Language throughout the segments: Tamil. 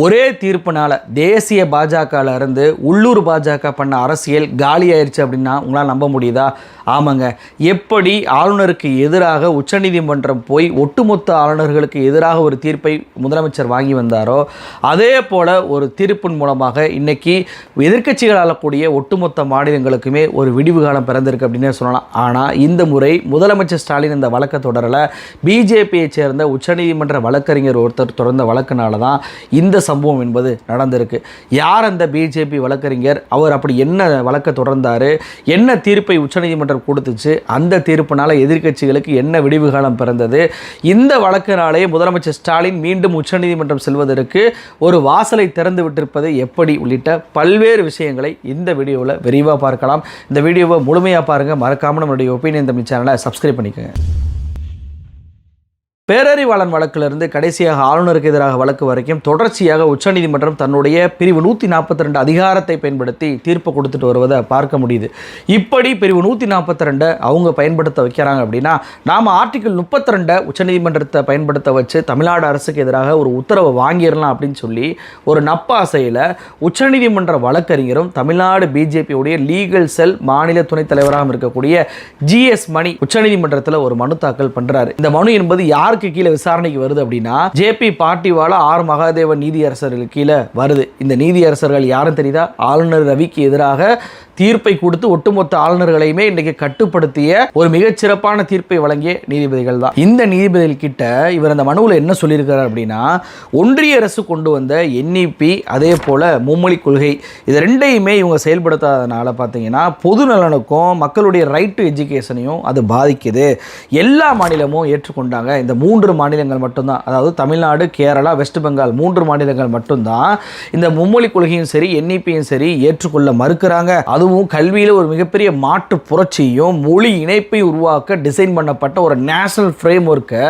ஒரே தீர்ப்புனால தேசிய பாஜகவில் இருந்து உள்ளூர் பாஜக பண்ண அரசியல் காலி ஆயிருச்சு அப்படின்னா உங்களால் நம்ப முடியுதா? ஆமாங்க. எப்படி ஆளுநருக்கு எதிராக உச்சநீதிமன்றம் போய் ஒட்டுமொத்த ஆளுநர்களுக்கு எதிராக ஒரு தீர்ப்பை முதலமைச்சர் வாங்கி வந்தாரோ அதே போல் ஒரு தீர்ப்பின் மூலமாக இன்றைக்கி எதிர்க்கட்சிகள் ஆளக்கூடிய ஒட்டுமொத்த மாநிலங்களுக்குமே ஒரு விடிவு காலம் பிறந்திருக்கு அப்படின்னே சொல்லலாம். ஆனால் இந்த முறை முதலமைச்சர் ஸ்டாலின் இந்த வழக்கை தொடரலை. பிஜேபியை சேர்ந்த உச்சநீதிமன்ற வழக்கறிஞர் ஒருத்தர் தொடர்ந்த வழக்குனால தான் இந்த சம்பவம் என்பது நடந்திருக்கு. யார் அந்த பிஜேபி வழக்கறிஞர்? அவர் அப்படி என்ன வழக்கை தொடர்ந்தாரு? என்ன தீர்ப்பை உச்சநீதிமன்றம் கொடுத்துச்சு? அந்த தீர்ப்பினால எதிர்க்கட்சிகளுக்கு என்ன விடிவு காலம் பிறந்தது? இந்த வழக்கினாலே முதலமைச்சர் ஸ்டாலின் மீண்டும் உச்சநீதிமன்றம் செல்வதற்கு ஒரு வாசலை திறந்து விட்டிருப்பது எப்படி உள்ளிட்ட பல்வேறு விஷயங்களை இந்த வீடியோவில் விரிவாக பார்க்கலாம். இந்த வீடியோவை முழுமையாக பாருங்கள் மறக்காமல் நம்மளுடைய ஒப்பீனியன் தமிழ் சேனலை சப்ஸ்கிரைப் பண்ணிக்கோங்க. பேரறிவாளன் வழக்கிலிருந்து கடைசியாக ஆளுநருக்கு எதிராக வழக்கு வரைக்கும் தொடர்ச்சியாக உச்சநீதிமன்றம் தன்னுடைய பிரிவு நூற்றி நாற்பத்தி ரெண்டு அதிகாரத்தை பயன்படுத்தி தீர்ப்பு கொடுத்துட்டு வருவதை பார்க்க முடியுது. இப்படி பிரிவு நூற்றி நாற்பத்தி ரெண்டை அவங்க பயன்படுத்த வைக்கிறாங்க அப்படின்னா நாம் ஆர்டிகிள் முப்பத்தி ரெண்டை உச்சநீதிமன்றத்தை பயன்படுத்த வச்சு தமிழ்நாடு அரசுக்கு எதிராக ஒரு உத்தரவை வாங்கிடலாம் அப்படின்னு சொல்லி ஒரு நப்பாசையில் உச்சநீதிமன்ற வழக்கறிஞரும் தமிழ்நாடு பிஜேபியுடைய லீகல் செல் மாநில துணைத் தலைவராகவும் இருக்கக்கூடிய ஜிஎஸ் மணி உச்சநீதிமன்றத்தில் ஒரு மனு தாக்கல் பண்ணுறாரு இந்த மனு என்பது யாருக்கு கீழே விசாரணைக்கு வருது அப்படின்னா ஜேபி பாட்டிவாலா ஆர் மகாதேவன் நீதியரசர்கள் கீழே வருது. இந்த நீதியரசர்கள் யாரும் தெரியுதா? ஆளுநர் ரவிக்கு எதிராக தீர்ப்பை கொடுத்து ஒட்டுமொத்த ஆளுநர்களையுமே இன்றைக்கு கட்டுப்படுத்திய ஒரு மிகச்சிறப்பான தீர்ப்பை வழங்கிய நீதிபதிகள் தான். இந்த நீதிபதிகள் கிட்ட இவர் அந்த மனுவில் என்ன சொல்லியிருக்கிறார் அப்படின்னா ஒன்றிய அரசு கொண்டு வந்த என்இபி அதே போல் மும்மொழி கொள்கை இது ரெண்டையுமே இவங்க செயல்படுத்தாதனால பார்த்தீங்கன்னா பொது நலனுக்கும் மக்களுடைய ரைட் டு எஜுகேஷனையும் அது பாதிக்குது. எல்லா மாநிலமும் ஏற்றுக்கொண்டாங்க இந்த மூன்று மாநிலங்கள் மட்டும்தான். அதாவது தமிழ்நாடு கேரளா வெஸ்ட் பெங்கால் மூன்று மாநிலங்கள் மட்டும்தான் இந்த மும்மொழி கொள்கையும் சரி என்இபியும் சரி ஏற்றுக்கொள்ள மறுக்கிறாங்க. அதுவும் கல்வியில் ஒரு மிகப்பெரிய மாற்று புரட்சியும் மொழி இணைப்பை உருவாக்க டிசைன் பண்ணப்பட்ட ஒரு நேஷனல் ஃப்ரேம் ஒர்க்கை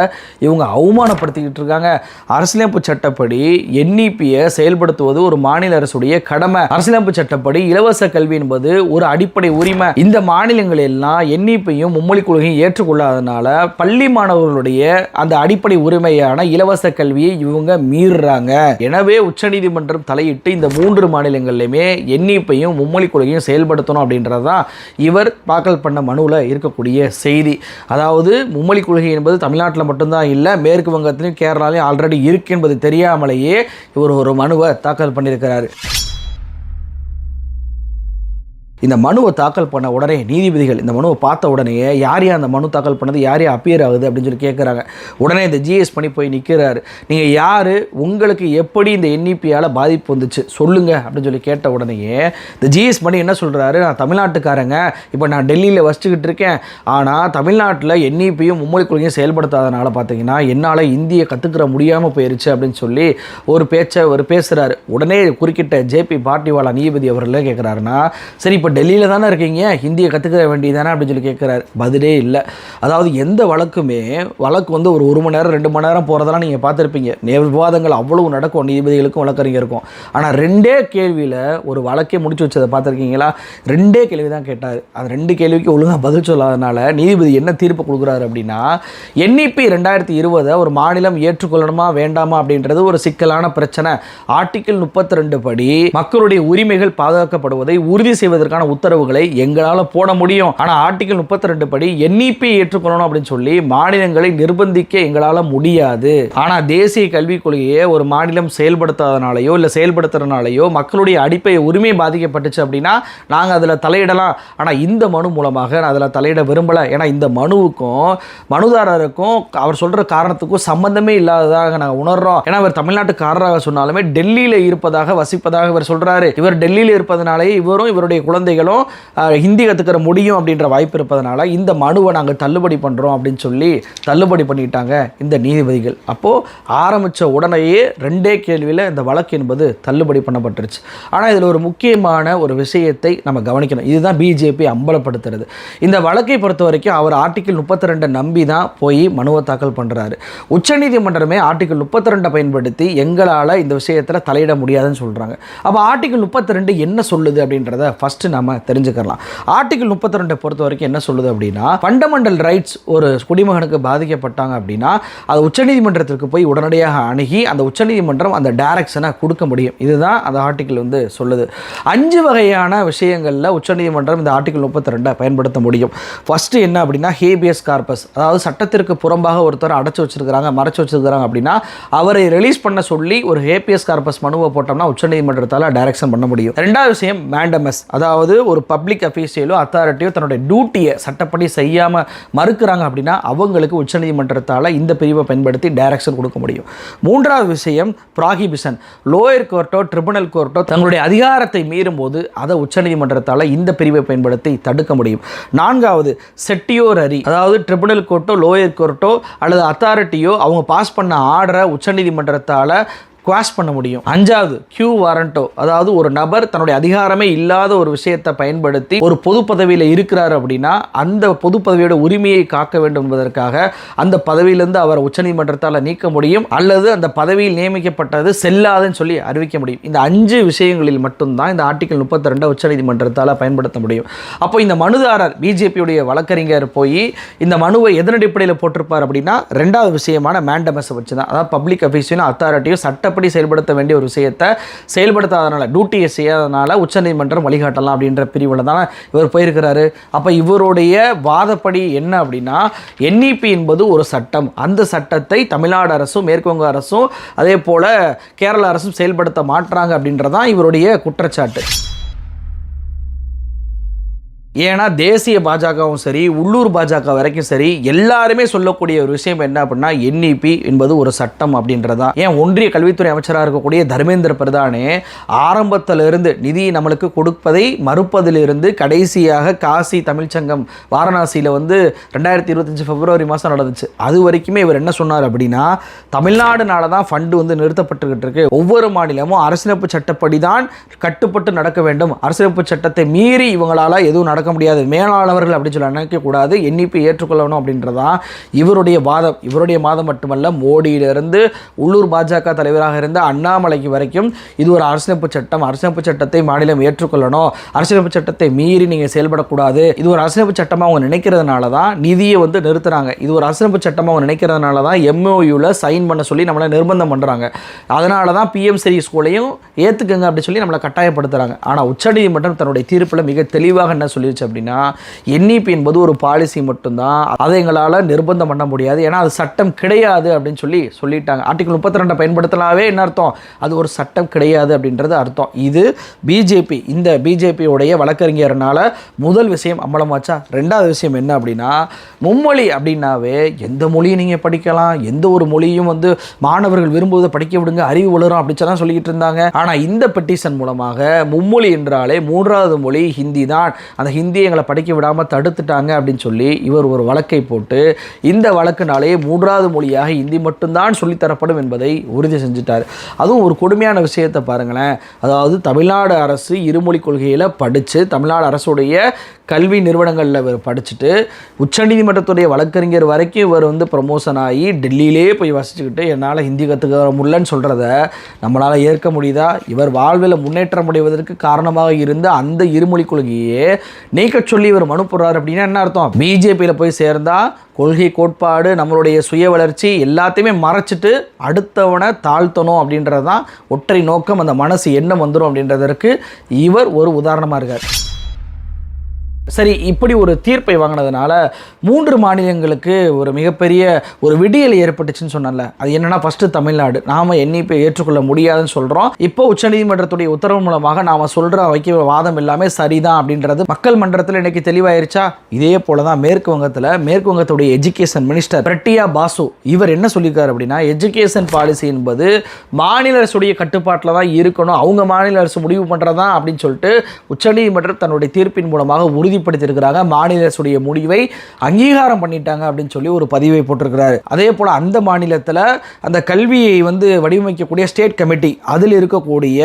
இவங்க அவமானப்படுத்திக்கிட்டு இருக்காங்க. அரசியலமைப்பு சட்டப்படி என்இபியை செயல்படுத்துவது ஒரு மாநில அரசுடைய கடமை. அரசியலமைப்பு சட்டப்படி இலவச கல்வி என்பது ஒரு அடிப்படை உரிமை. இந்த மாநிலங்கள் எல்லாம் என்இபியும் மும்மொழி கொள்கையும் ஏற்றுக்கொள்ளாதனால பள்ளி மாணவர்களுடைய அந்த அடிப்படை உரிமையான இலவச கல்வியை இவங்க மீறுறாங்க. எனவே உச்சநீதிமன்றம் தலையிட்டு இந்த மூன்று மாநிலங்கள்லையுமே எண்ணிப்பையும் மும்மொழி கொள்கையும் செயல்படுத்தணும் அப்படின்றது தான் இவர் தாக்கல் பண்ண மனுவில் இருக்கக்கூடிய செய்தி. அதாவது மும்மொழி கொள்கை என்பது தமிழ்நாட்டில் மட்டும்தான் இல்லை மேற்கு வங்கத்திலையும் கேரளாலையும் ஆல்ரெடி இருக்கு என்பது தெரியாமலேயே இவர் ஒரு மனுவை தாக்கல் பண்ணியிருக்கிறாரு. இந்த மனுவை தாக்கல் பண்ண உடனே நீதிபதிகள் இந்த மனுவை பார்த்த உடனே யார் யார் அந்த மனு தாக்கல் பண்ணது யார் யார் அப்பியர் ஆகுது அப்படின்னு சொல்லி கேட்குறாங்க உடனே இந்த ஜிஎஸ் பண்ணி போய் நிற்கிறாரு நீங்கள் யார் உங்களுக்கு எப்படி இந்த என்இபியால் பாதிப்பு வந்துச்சு சொல்லுங்கள் அப்படின்னு சொல்லி கேட்ட உடனேயே இந்த ஜிஎஸ் பண்ணி என்ன சொல்கிறாரு நான் தமிழ்நாட்டுக்காரங்க இப்போ நான் டெல்லியில் வசிச்சுக்கிட்டு இருக்கேன். ஆனால் தமிழ்நாட்டில் என்இபியும் மும்மொழி கொள்கையும் செயல்படுத்தாதனால பார்த்தீங்கன்னா என்னால் இந்தியை கற்றுக்கிற முடியாமல் போயிருச்சு அப்படின்னு சொல்லி ஒரு பேச்சை ஒரு பேசுகிறாரு உடனே குறுக்கிட்ட ஜேபி பாட்டிவாலா நீதிபதி அவர்களே கேட்குறாருன்னா சரி இப்போ டெல்லியில் தானே இருக்கீங்க? ஹிந்தியை கற்றுக்க வேண்டியதானே அப்படின்னு சொல்லி கேட்குறாரு பதிலே இல்லை. அதாவது எந்த வழக்குமே வழக்கு வந்து ஒரு ஒரு மணி நேரம் ரெண்டு மணி நேரம் போகிறதெல்லாம் நீங்கள் பார்த்துருப்பீங்க. நேர் விவாதங்கள் அவ்வளவு நடக்கும். நீதிபதிகளுக்கும் வழக்கறிஞருக்கும். ஆனால் ரெண்டே கேள்வியில் ஒரு வழக்கே முடிச்சு வச்சதை பார்த்துருக்கீங்களா? ரெண்டே கேள்வி தான் கேட்டார். அந்த ரெண்டு கேள்விக்கு ஒழுங்காக பதில் சொல்லாதனால நீதிபதி என்ன தீர்ப்பு கொடுக்குறாரு அப்படின்னா என்இபி ரெண்டாயிரத்தி இருபதை ஒரு மாநிலம் ஏற்றுக்கொள்ளணுமா வேண்டாமா அப்படின்றது ஒரு சிக்கலான பிரச்சனை. ஆர்டிக்கிள் முப்பத்தி ரெண்டு படி மக்களுடைய உரிமைகள் பாதுகாக்கப்படுவதை உறுதி செய்வதற்கான உத்தரவுகளை எங்களால் போட முடியும். ஆனால் ஆர்டிகல் முப்பத்தி ரெண்டு படி என்இபி ஏற்றுக்கொள்ளணும் அப்படின்னு சொல்லி மாநிலங்களை நிர்பந்திக்க எங்களால் முடியாது. ஆனால் தேசிய கல்விக் கொள்கையை ஒரு மாநிலம் செயல்படுத்தாதனாலேயோ இல்லை செயல்படுத்துறதுனாலையோ மக்களுடைய அடிப்படை உரிமை பாதிக்கப்பட்டுச்சு அப்படின்னா நாங்கள் அதில் தலையிடலாம். ஆனால் இந்த மனு மூலமாக நான் அதில் தலையிட விரும்பலை. ஏன்னா இந்த மனுவுக்கும் மனுதாரருக்கும் அவர் சொல்கிற காரணத்துக்கும் சம்மந்தமே இல்லாததாக நாங்கள் உணர்றோம். ஏன்னா அவர் தமிழ்நாட்டுக்காரராக சொன்னாலுமே டெல்லியில் இருப்பதாக வசிப்பதாக இவர் சொல்கிறாரு இவர் டெல்லியில் இருப்பதனாலேயே இவரும் இவருடைய குழந்தை குழந்தைகளும் ஹிந்தி கற்றுக்கிற முடியும் அப்படின்ற வாய்ப்பு இருப்பதனால இந்த மனுவை நாங்கள் தள்ளுபடி பண்ணுறோம் அப்படின்னு சொல்லி தள்ளுபடி பண்ணிட்டாங்க இந்த நீதிபதிகள். அப்போது ஆரம்பித்த உடனேயே ரெண்டே கேள்வியில் இந்த வழக்கு என்பது தள்ளுபடி பண்ணப்பட்டுருச்சு. ஆனால் இதில் ஒரு முக்கியமான ஒரு விஷயத்தை நம்ம கவனிக்கணும். இதுதான் பிஜேபி அம்பலப்படுத்துறது. இந்த வழக்கை பொறுத்த வரைக்கும் அவர் ஆர்டிக்கிள் முப்பத்தி ரெண்டை நம்பி தான் போய் மனுவை தாக்கல் பண்ணுறாரு உச்சநீதிமன்றமே ஆர்டிக்கிள் முப்பத்தி ரெண்டை பயன்படுத்தி எங்களால் இந்த விஷயத்தில் தலையிட முடியாதுன்னு சொல்கிறாங்க அப்போ ஆர்டிக்கிள் முப்பத்தி ரெண்டு என்ன சொல்லுது அப்படின்றத ஃபஸ்ட்டு நம்ம தெரிஞ்சுக்கலாம் ஆர்டிகல் முப்பத்தி ரெண்டை பொறுத்த வரைக்கும் என்ன சொல்லுது அப்படின்னா ஃபண்டமெண்டல் ரைட்ஸ் ஒரு குடிமகனுக்கு பாதிக்கப்பட்டாங்க அப்படின்னா அது உச்சநீதிமன்றத்திற்கு போய் உடனடியாக அணுகி அந்த உச்சநீதிமன்றம் அந்த டைரக்ஷனை கொடுக்க முடியும். இதுதான் அந்த ஆர்டிகல் வந்து சொல்லுது. அஞ்சு வகையான விஷயங்களில் உச்சநீதிமன்றம் இந்த ஆர்டிகல் முப்பத்தி ரெண்டை பயன்படுத்த முடியும். ஃபஸ்ட்டு என்ன அப்படின்னா ஹேபியஸ் கார்பஸ் அதாவது சட்டத்திற்கு புறம்பாக ஒருத்தர் அடைச்சி வச்சிருக்கிறாங்க மறைச்சி வச்சிருக்கிறாங்க அப்படின்னா அவரை ரிலீஸ் பண்ண சொல்லி ஒரு ஹேபியஸ் கார்பஸ் மனுவை போட்டோம்னா உச்சநீதிமன்றத்தால் டைரக்ஷன் பண்ண முடியும். ரெண்டாவது விஷயம் மேண்டமஸ் அதாவது ஒரு பப்ளிக் அஃபீஷியலோ அத்தாரிட்டியோ தன்னுடைய டியூட்டியை சட்டப்படி செய்யாமல் மறுக்கிறாங்க அப்படின்னா அவங்களுக்கு உச்சநீதிமன்றத்தால் இந்த பிரிவை பயன்படுத்தி டைரக்ஷன் கொடுக்க முடியும். மூன்றாவது விஷயம் ப்ராகிபிஷன் லோயர் கோர்ட்டோ ட்ரிபுனல் கோர்ட்டோ தங்களுடைய அதிகாரத்தை மீறும் போது அதை உச்சநீதிமன்றத்தால் இந்த பிரிவை பயன்படுத்தி தடுக்க முடியும். நான்காவது செட்டியோர் அரி அதாவது ட்ரிபுனல் கோர்ட்டோ லோயர் கோர்ட்டோ அல்லது அத்தாரிட்டியோ அவங்க பாஸ் பண்ண ஆர்டரை உச்சநீதிமன்றத்தால் குவாஷ் பண்ண முடியும். அஞ்சாவது கியூ வாரண்டோ அதாவது ஒரு நபர் தன்னுடைய அதிகாரமே இல்லாத ஒரு விஷயத்தை பயன்படுத்தி ஒரு பொது பதவியில் இருக்கிறார் அப்படின்னா அந்த பொது பதவியோட உரிமையை காக்க வேண்டும் என்பதற்காக அந்த பதவியிலிருந்து அவர் உச்சநீதிமன்றத்தால் நீக்க முடியும். அல்லது அந்த பதவியில் நியமிக்கப்பட்டது செல்லாதுன்னு சொல்லி அறிவிக்க முடியும். இந்த அஞ்சு விஷயங்களில் மட்டும்தான் இந்த ஆர்டிகல் முப்பத்தி ரெண்டை உச்சநீதிமன்றத்தால் பயன்படுத்த முடியும். அப்போ இந்த மனுதாரர் பிஜேபியுடைய வழக்கறிஞர் போய் இந்த மனுவை எதன் அடிப்படையில் போட்டிருப்பார் அப்படின்னா ரெண்டாவது விஷயமான மேண்டமஸை வச்சு தான் அதாவது பப்ளிக் அஃபீஷியலும் அத்தாரிட்டியும் சட்ட சட்டப்படி செயல்படுத்த வேண்டிய ஒரு விஷயத்தை செயல்படுத்தாதனால டியூட்டியை செய்யாதனால உச்சநீதிமன்றம் வழிகாட்டலாம் அப்படின்ற பிரிவில் தான் இவர் போயிருக்கிறாரு. அப்போ இவருடைய வாதப்படி என்ன அப்படின்னா என்இபி என்பது ஒரு சட்டம். அந்த சட்டத்தை தமிழ்நாடு அரசும் மேற்குவங்க அரசும் அதே போல் கேரள அரசும் செயல்படுத்த மாட்டுறாங்க அப்படின்றதான் இவருடைய குற்றச்சாட்டு. ஏன்னா தேசிய பாஜகவும் சரி உள்ளூர் பாஜக வரைக்கும் சரி எல்லாருமே சொல்லக்கூடிய ஒரு விஷயம் என்ன அப்படின்னா என்இபி என்பது ஒரு சட்டம் அப்படின்றதா. ஏன் ஒன்றிய கல்வித்துறை அமைச்சராக இருக்கக்கூடிய தர்மேந்திர பிரதானே ஆரம்பத்திலிருந்து நிதி நம்மளுக்கு கொடுப்பதை மறுப்பதிலிருந்து கடைசியாக காசி தமிழ்ச்சங்கம் வாரணாசியில் வந்து ரெண்டாயிரத்தி இருபத்தஞ்சு பிப்ரவரி மாதம் நடந்துச்சு. அது வரைக்குமே இவர் என்ன சொன்னார் அப்படின்னா தமிழ்நாடுனால தான் ஃபண்டு வந்து நிறுத்தப்பட்டுக்கிட்டு இருக்கு. ஒவ்வொரு மாநிலமும் அரசியலமைப்பு சட்டப்படி தான் கட்டுப்பட்டு நடக்க வேண்டும். அரசியலமைப்பு சட்டத்தை மீறி இவங்களால் எதுவும் நடக்க முடியாது. மேலாளவர்கள் அப்படின்னு சொல்லி நினைக்கக்கூடாது எண்ணிப்பை ஏற்றுக்கொள்ளணும் அப்படின்றதான் இவருடைய வாதம். இவருடைய மாதம் மட்டுமல்ல மோடியிலிருந்து உள்ளூர் பாஜக தலைவராக இருந்த அண்ணாமலைக்கு வரைக்கும் இது ஒரு அரசியலமைப்பு சட்டம். அரசியலமைப்பு சட்டத்தை மாநிலம் ஏற்றுக்கொள்ளணும். அரசியலமைப்பு சட்டத்தை மீறி நீங்கள் செயல்படக்கூடாது. இது ஒரு அரசியலமைப்பு சட்டமாக அவங்க நினைக்கிறதுனால தான் நிதியை வந்து நிறுத்துறாங்க. இது ஒரு அரசியலமைப்பு சட்டமாக அவங்க நினைக்கிறதுனால தான் எம்ஓயூவில் சைன் பண்ண சொல்லி நம்மளை நிர்பந்தம் பண்ணுறாங்க அதனால தான் பிஎம் சரி ஸ்கூலையும் ஏற்றுக்குங்க அப்படின்னு சொல்லி நம்மளை கட்டாயப்படுத்துகிறாங்க ஆனால் உச்சநீதிமன்றம் தன்னுடைய தீர்ப்பில் மிக தெளிவாக என்ன இருந்துச்சு அப்படின்னா என்இபி என்பது ஒரு பாலிசி மட்டும்தான். அதை எங்களால் நிர்பந்தம் பண்ண முடியாது. ஏன்னா அது சட்டம் கிடையாது அப்படின்னு சொல்லி சொல்லிட்டாங்க. ஆர்டிகல் முப்பத்தி ரெண்டை பயன்படுத்தலாவே என்ன அர்த்தம்? அது ஒரு சட்டம் கிடையாது அப்படின்றது அர்த்தம். இது பிஜேபி இந்த பிஜேபியோடைய வழக்கறிஞர்னால முதல் விஷயம் அம்பலமாச்சா? ரெண்டாவது விஷயம் என்ன அப்படின்னா மும்மொழி அப்படின்னாவே எந்த மொழியும் நீங்கள் படிக்கலாம்? எந்த ஒரு மொழியும் வந்து மாணவர்கள் விரும்புவதை படிக்க விடுங்க அறிவு வளரும் அப்படின்னு சொல்லிக்கிட்டு இருந்தாங்க. ஆனால் இந்த பெட்டிஷன் மூலமாக மும்மொழி என்றாலே மூன்றாவது மொழி ஹிந்தி தான். அந்த ஹிந்தி எங்களை படிக்க விடாமல் தடுத்துட்டாங்க அப்படின்னு சொல்லி இவர் ஒரு வழக்கை போட்டு இந்த வழக்குனாலே மூன்றாவது மொழியாக ஹிந்தி மட்டும்தான் சொல்லித்தரப்படும் என்பதை உறுதி செஞ்சுட்டார். அதுவும் ஒரு கொடுமையான விஷயத்தை பாருங்களேன். அதாவது தமிழ்நாடு அரசு இருமொழி கொள்கையில் படித்து தமிழ்நாடு அரசுடைய கல்வி நிறுவனங்களில் இவர் படிச்சுட்டு உச்சநீதிமன்றத்துடைய வழக்கறிஞர் வரைக்கும் இவர் வந்து ப்ரமோஷன் ஆகி டெல்லியிலே போய் வசிச்சுக்கிட்டு என்னால் ஹிந்தி கற்றுக்க முடியலன்னு சொல்கிறத நம்மளால் ஏற்க முடியுதா? இவர் வாழ்வில் முன்னேற்றம் அடைவதற்கு காரணமாக இருந்த அந்த இருமொழி கொள்கையே நீக்க சொல்லி இவர் மனு போடுறாரு அப்படின்னா என்ன அர்த்தம்? பிஜேபியில் போய் சேர்ந்தால் கொள்கை கோட்பாடு நம்மளுடைய சுய வளர்ச்சி எல்லாத்தையுமே மறைச்சிட்டு அடுத்தவனை தாழ்த்தணும் அப்படின்றது தான் ஒற்றை நோக்கம். அந்த மனசு எண்ணம் வந்துடும் அப்படின்றதற்கு இவர் ஒரு உதாரணமாக இருக்கார். சரி இப்படி ஒரு தீர்ப்பை வாங்கினதுனால மூன்று மாநிலங்களுக்கு ஒரு மிகப்பெரிய ஒரு விடியல் ஏற்பட்டுச்சுன்னு சொன்னல அது என்னன்னா ஃபர்ஸ்ட் தமிழ்நாடு. நாம எண்ணிப்பை ஏற்றுக்கொள்ள முடியாதுன்னு சொல்றோம். இப்போ உச்சநீதிமன்றத்துடைய உத்தரவு மூலமாக நாம சொல்ற வைக்க வாதம் எல்லாமே சரிதான் அப்படின்றது மக்கள் மன்றத்தில் இன்னைக்கு தெளிவாயிருச்சா? இதே போல தான் மேற்கு வங்கத்தில் மேற்கு வங்கத்துடைய எஜுகேஷன் மினிஸ்டர் பிரட்டியா பாசு இவர் என்ன சொல்லியிருக்காரு அப்படின்னா எஜுகேஷன் பாலிசி என்பது மாநில அரசுடைய கட்டுப்பாட்டில் தான் இருக்கணும். அவங்க மாநில அரசு முடிவு பண்ணுறதா அப்படின்னு சொல்லிட்டு உச்சநீதிமன்றம் தன்னுடைய தீர்ப்பின் மூலமாக உறுதி உறுதிப்படுத்தியிருக்கிறாங்க. மாநில அரசுடைய முடிவை அங்கீகாரம் பண்ணிட்டாங்க அப்படின்னு சொல்லி ஒரு பதிவை போட்டிருக்கிறாரு. அதே போல் அந்த மாநிலத்தில் அந்த கல்வியை வந்து வடிவமைக்கக்கூடிய ஸ்டேட் கமிட்டி அதில் இருக்கக்கூடிய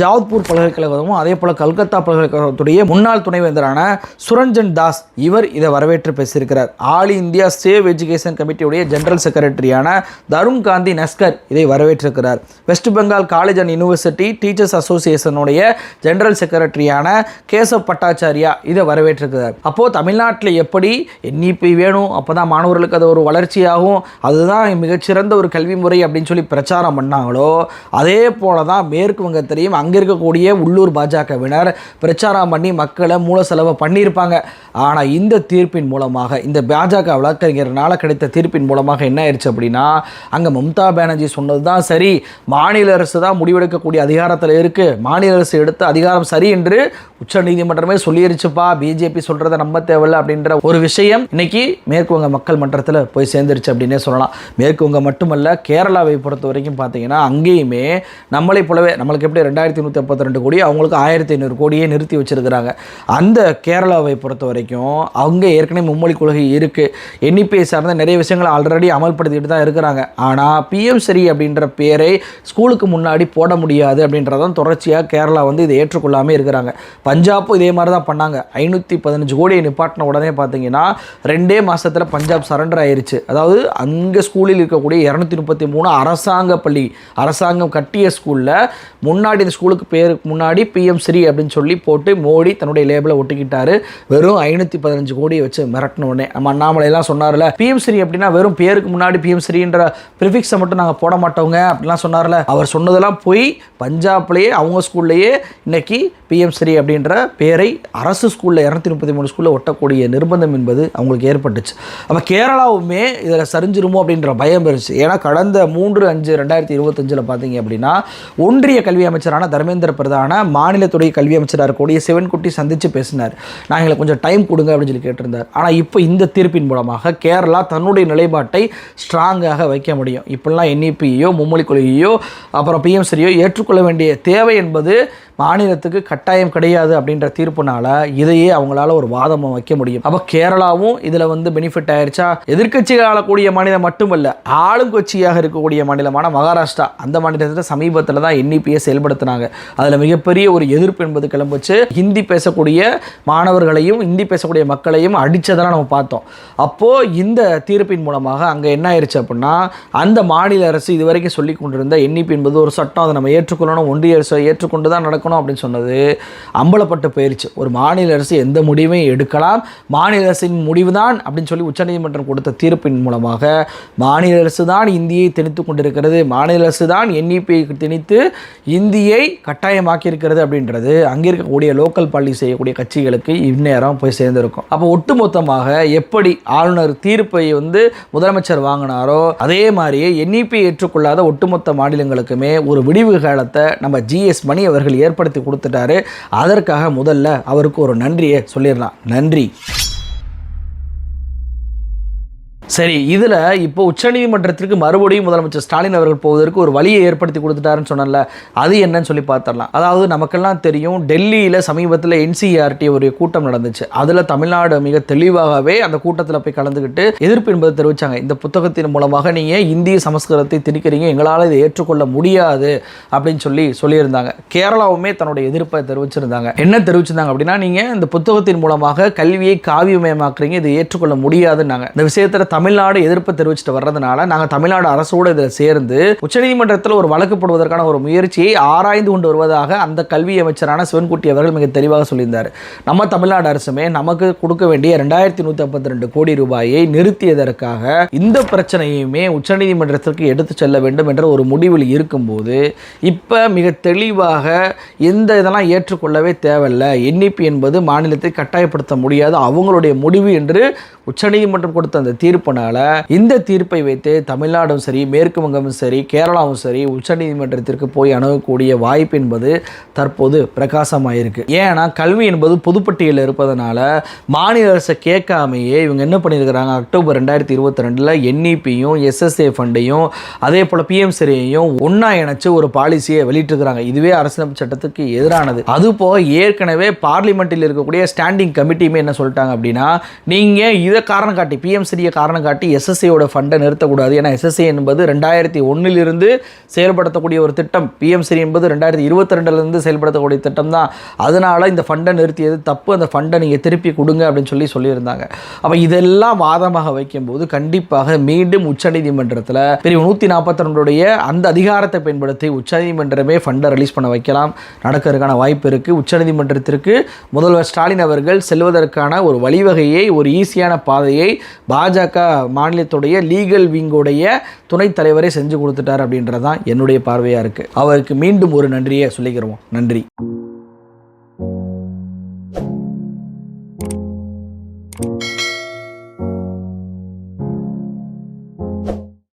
ஜாத்பூர் பல்கலைக்கழகமும் அதே போல் கல்கத்தா பல்கலைக்கழகத்துடைய முன்னாள் துணைவேந்தரான சுரஞ்சன் தாஸ் இவர் இதை வரவேற்று பேசியிருக்கிறார். ஆல் இந்தியா சேவ் எஜுகேஷன் கமிட்டியுடைய ஜெனரல் செக்ரட்டரியான தருண் காந்தி நஸ்கர் இதை வரவேற்றிருக்கிறார். West Bengal college and university teachers அசோசியேஷனுடைய general செக்ரட்டரியான கேசவ் பட்டாச்சாரியா இதை வரவேற்றிருக்கிறார். அப்போது தமிழ்நாட்டில் எப்படி என்இபி வேணும்? அப்போ தான் மாணவர்களுக்கு அது ஒரு வளர்ச்சியாகும். அதுதான் மிகச்சிறந்த ஒரு கல்வி முறை அப்படின்னு சொல்லி பிரச்சாரம் பண்ணாங்களோ அதே போல தான் மேற்கு வங்கத்திலையும் அங்கே இருக்கக்கூடிய உள்ளூர் பாஜகவினர் பிரச்சாரம் பண்ணி மக்களை மூல செலவை பண்ணியிருப்பாங்க. ஆனால் இந்த தீர்ப்பின் மூலமாக இந்த பாஜக வழக்கறிஞர்னால் கிடைத்த தீர்ப்பின் மூலமாக என்ன ஆயிடுச்சு அப்படின்னா அங்கே மம்தா பானர்ஜி சொன்னது தான் சரி. மாநில அரசு தான் முடிவெடுக்கக்கூடிய அதிகாரத்தில் இருக்குது மாநில அரசு எடுத்த அதிகாரம் சரி என்று உச்சநீதிமன்றமே சொல்லிருச்சுப்பா. பிஜேபி சொல்கிறத நம்ப தேவையில்ல அப்படின்ற ஒரு விஷயம் இன்னைக்கு மேற்குவங்க மக்கள் மன்றத்தில் போய் சேர்ந்துருச்சு அப்படின்னே சொல்லலாம். மேற்குவங்க மட்டுமல்ல கேரளாவை பொறுத்த வரைக்கும் பார்த்தீங்கன்னா அங்கேயுமே நம்மளை போலவே நம்மளுக்கு எப்படி ரெண்டாயிரத்தி நூற்றி முப்பத்தி ரெண்டு கோடி அவங்களுக்கு ஆயிரத்தி ஐநூறு கோடியே நிறுத்தி வச்சிருக்கிறாங்க. அந்த கேரளாவை பொறுத்த வரைக்கும் அவங்க ஏற்கனவே மும்மொழி கொள்கை இருக்குது எண்ணிப்பை சார்ந்த நிறைய விஷயங்களை ஆல்ரெடி அமல்படுத்திட்டு தான் இருக்கிறாங்க. ஆனால் பிஎம் சரி அப்படின்ற பேரை ஸ்கூலுக்கு முன்னாடி போட முடியாது அப்படின்றதான் தொடர்ச்சியாக கேரளா வந்து இதை ஏற்றுக்கொள்ளாமல் இருக்கிறாங்க. பஞ்சாப்பும் இதே மாதிரி தான் பண்ணாங்க. ஐநூறு ஐநூற்றி பதினஞ்சு கோடியை நிப்பாட்டின உடனே பார்த்தீங்கன்னா ரெண்டே மாதத்தில் பஞ்சாப் சரண்டர் ஆயிருச்சு. அதாவது அங்கே ஸ்கூலில் இருக்கக்கூடிய இரநூத்தி முப்பத்தி மூணு அரசாங்க பள்ளி அரசாங்கம் கட்டிய ஸ்கூலில் முன்னாடி இந்த ஸ்கூலுக்கு பேருக்கு முன்னாடி பிஎம் ஸ்ரீ அப்படின்னு சொல்லி போட்டு மோடி தன்னுடைய லேபிளை ஒட்டிக்கிட்டாரு. வெறும் ஐநூற்றி பதினஞ்சு கோடியை வச்சு மிரட்டின உடனே. நம்ம அண்ணாமலையெல்லாம் சொன்னார்ல பிஎம் ஸ்ரீ அப்படின்னா வெறும் பேருக்கு முன்னாடி பிஎம் ஸ்ரீன்ற ப்ரிஃபிக்ஸை மட்டும் நாங்கள் போட மாட்டோங்க அப்படிலாம் சொன்னார்ல. அவர் சொன்னதெல்லாம் போய் பஞ்சாப்லேயே அவங்க ஸ்கூல்லையே இன்னைக்கு பிஎம் ஸ்ரீ அப்படின்ற பேரை அரசு ஸ்கூலில் இரநூத்தி முப்பத்தி மூணு ஸ்கூலில் ஒட்டக்கூடிய நிர்பந்தம் என்பது அவங்களுக்கு ஏற்பட்டுச்சு. அப்போ கேரளாவுமே இதில் சரிஞ்சிருமோ அப்படின்ற பயம் இருந்துச்சு. ஏன்னா கடந்த மூன்று அஞ்சு ரெண்டாயிரத்தி இருபத்தஞ்சில் பார்த்தீங்க அப்படின்னா ஒன்றிய கல்வி அமைச்சரான தர்மேந்திர பிரதான மாநிலத்துடைய கல்வி அமைச்சராக இருக்கக்கூடிய சிவன்குட்டி சந்தித்து பேசினார். நான் எங்களுக்கு கொஞ்சம் டைம் கொடுங்க அப்படின்னு சொல்லி கேட்டிருந்தார். ஆனால் இப்போ இந்த தீர்ப்பின் மூலமாக கேரளா தன்னுடைய நிலைப்பாட்டை ஸ்ட்ராங்காக வைக்க முடியும். இப்படிலாம் என்இபியோ மும்மொழி கொள்கையோ அப்புறம் பிஎம்சியோ ஏற்றுக்கொள்ள வேண்டிய தேவை என்பது மாநிலத்துக்கு கட்டாயம் கிடையாது அப்படின்ற தீர்ப்புனால இதையே அவங்களால ஒரு வாதம் வைக்க முடியும். அப்போ கேரளாவும் இதில் வந்து பெனிஃபிட் ஆயிடுச்சா எதிர்க்கட்சிகள் ஆளக்கூடிய மாநிலம் மட்டுமல்ல ஆளும் கட்சியாக இருக்கக்கூடிய மாநிலமான மகாராஷ்டிரா அந்த மாநிலத்தில் சமீபத்தில் தான் என்இபியை செயல்படுத்தினாங்க. அதில் மிகப்பெரிய ஒரு எதிர்ப்பு என்பது கிளம்புச்சு. ஹிந்தி பேசக்கூடிய மாணவர்களையும் ஹிந்தி பேசக்கூடிய மக்களையும் அடித்ததெல்லாம் நம்ம பார்த்தோம். அப்போது இந்த தீர்ப்பின் மூலமாக அங்கே என்ன ஆயிடுச்சு அப்படின்னா அந்த மாநில அரசு இதுவரைக்கும் சொல்லி கொண்டிருந்த என்இபி என்பது ஒரு சட்டம் அதை நம்ம ஏற்றுக்கொள்ளணும் ஒன்றிய அரசு ஏற்றுக்கொண்டு தான் நடக்கும். நடக்கணும் அப்படின்னு சொன்னது அம்பலப்பட்டு போயிருச்சு. ஒரு மாநில அரசு எந்த முடிவையும் எடுக்கலாம். மாநில அரசின் முடிவு தான் அப்படின்னு சொல்லி உச்சநீதிமன்றம் கொடுத்த தீர்ப்பின் மூலமாக மாநில அரசு தான் இந்தியை திணித்து கொண்டிருக்கிறது. மாநில அரசு தான் என்இபியை திணித்து இந்தியை கட்டாயமாக்கி இருக்கிறது அப்படின்றது. அங்கே இருக்கக்கூடிய லோக்கல் பள்ளி செய்யக்கூடிய கட்சிகளுக்கு இந்நேரம் போய் சேர்ந்திருக்கும். அப்போ ஒட்டுமொத்தமாக எப்படி ஆளுநர் தீர்ப்பை வந்து முதலமைச்சர் வாங்கினாரோ அதே மாதிரியே என்இபி ஏற்றுக்கொள்ளாத ஒட்டுமொத்த மாநிலங்களுக்குமே ஒரு விடிவு காலத்தை நம்ம ஜிஎஸ் மணி அவர்கள் ஏற்படுத்தி கொடுத்துட்டாரு. அதற்காக முதல்ல அவருக்கு ஒரு நன்றியை சொல்லிடலாம். நன்றி. சரி இதில் இப்போ உச்சநீதிமன்றத்திற்கு மறுபடியும் முதலமைச்சர் ஸ்டாலின் அவர்கள் போவதற்கு ஒரு வழியை ஏற்படுத்தி கொடுத்துட்டாருன்னு சொன்னல அது என்னன்னு சொல்லி பார்த்துடலாம். அதாவது நமக்கெல்லாம் தெரியும் டெல்லியில் சமீபத்தில் என்சிஆர்டி ஒரு கூட்டம் நடந்துச்சு. அதில் தமிழ்நாடு மிக தெளிவாகவே அந்த கூட்டத்தில் போய் கலந்துக்கிட்டு எதிர்ப்பு என்பதை தெரிவித்தாங்க இந்த புத்தகத்தின் மூலமாக நீங்கள் இந்திய சமஸ்கிருதத்தை திணிக்கிறீங்க எங்களால் இதை ஏற்றுக்கொள்ள முடியாது அப்படின்னு சொல்லி சொல்லியிருந்தாங்க. கேரளாவுமே தன்னுடைய எதிர்ப்பை தெரிவிச்சிருந்தாங்க. என்ன தெரிவிச்சிருந்தாங்க அப்படின்னா நீங்கள் இந்த புத்தகத்தின் மூலமாக கல்வியை காவியமயமாக்குறீங்க இதை ஏற்றுக்கொள்ள முடியாதுன்னாங்க. இந்த விஷயத்தில் தமிழ் தமிழ்நாடு எதிர்ப்பு தெரிவிச்சுட்டு வர்றதுனால நாங்கள் தமிழ்நாடு அரசோடு இதில் சேர்ந்து உச்சநீதிமன்றத்தில் ஒரு வழக்கு போடுவதற்கான ஒரு முயற்சியை ஆராய்ந்து கொண்டு வருவதாக அந்த கல்வி அமைச்சரான சிவன்குட்டி அவர்கள் மிக தெளிவாக சொல்லியிருந்தார். நம்ம தமிழ்நாடு அரசுமே நமக்கு கொடுக்க வேண்டிய ரெண்டாயிரத்தி நூற்றி ஐம்பத்தி ரெண்டு கோடி ரூபாயை நிறுத்தியதற்காக இந்த பிரச்சனையுமே உச்சநீதிமன்றத்திற்கு எடுத்து செல்ல வேண்டும் என்ற ஒரு முடிவில் இருக்கும்போது இப்போ மிக தெளிவாக எந்த இதெல்லாம் ஏற்றுக்கொள்ளவே தேவையில்லை என்இபி என்பது மாநிலத்தை கட்டாயப்படுத்த முடியாது அவங்களுடைய முடிவு என்று உச்சநீதிமன்றம் கொடுத்த அந்த தீர்ப்பு தீர்ப்புனால இந்த தீர்ப்பை வைத்து தமிழ்நாடும் சரி மேற்கு வங்கமும் சரி கேரளாவும் சரி உச்சநீதிமன்றத்திற்கு போய் அணுகக்கூடிய வாய்ப்பு என்பது தற்போது பிரகாசமாயிருக்கு. ஏன்னா கல்வி என்பது பொதுப்பட்டியலில் இருப்பதனால மாநில அரசை கேட்காமையே இவங்க என்ன பண்ணியிருக்கிறாங்க? அக்டோபர் ரெண்டாயிரத்தி இருபத்தி ரெண்டில் என்இபியும் எஸ்எஸ்ஏ ஃபண்டையும் அதே போல் பிஎம் சிறையையும் ஒன்றா இணைச்சு ஒரு பாலிசியை வெளியிட்டிருக்கிறாங்க. இதுவே அரசியலமைப்பு சட்டத்துக்கு எதிரானது. அது போக ஏற்கனவே பார்லிமெண்ட்டில் இருக்கக்கூடிய ஸ்டாண்டிங் கமிட்டியுமே என்ன சொல்லிட்டாங்க அப்படின்னா நீங்கள் இதை காரணம் காட்டி பிஎம் சிறிய காரணம் காட்டி எஸ்எஸ்ஏயோட ஃபண்டை நிறுத்தக்கூடாது. ஏன்னா எஸ்எஸ்ஏ என்பது ரெண்டாயிரத்தி ஒன்றிலிருந்து செயல்படுத்தக்கூடிய ஒரு திட்டம். பிஎம்சி என்பது ரெண்டாயிரத்தி இருபத்தி ரெண்டுலேருந்து செயல்படுத்தக்கூடிய திட்டம் தான். அதனால் இந்த ஃபண்டை நிறுத்தியது தப்பு. அந்த ஃபண்டை நீங்கள் திருப்பி கொடுங்க அப்படின்னு சொல்லி சொல்லியிருந்தாங்க. அப்போ இதெல்லாம் வாதமாக வைக்கும்போது கண்டிப்பாக மீண்டும் உச்சநீதிமன்றத்தில் பிரிவு நூற்றி நாற்பத்தி ரெண்டுடைய அந்த அதிகாரத்தை பயன்படுத்தி உச்சநீதிமன்றமே ஃபண்டை ரிலீஸ் பண்ண வைக்கலாம். நடக்கிறதுக்கான வாய்ப்பு இருக்குது உச்சநீதிமன்றத்திற்கு முதல்வர் ஸ்டாலின் அவர்கள் செல்வதற்கான ஒரு வழிவகையை ஒரு ஈஸியான பாதையை பாஜக மாநிலத்துடைய லீகல் விங்கோடைய துணைத் தலைவரை செஞ்சு கொடுத்துட்டார் அப்படின்றதான் என்னுடைய பார்வையாக இருக்குது அவருக்கு மீண்டும் ஒரு நன்றியை சொல்லிக்கிறோம். நன்றி.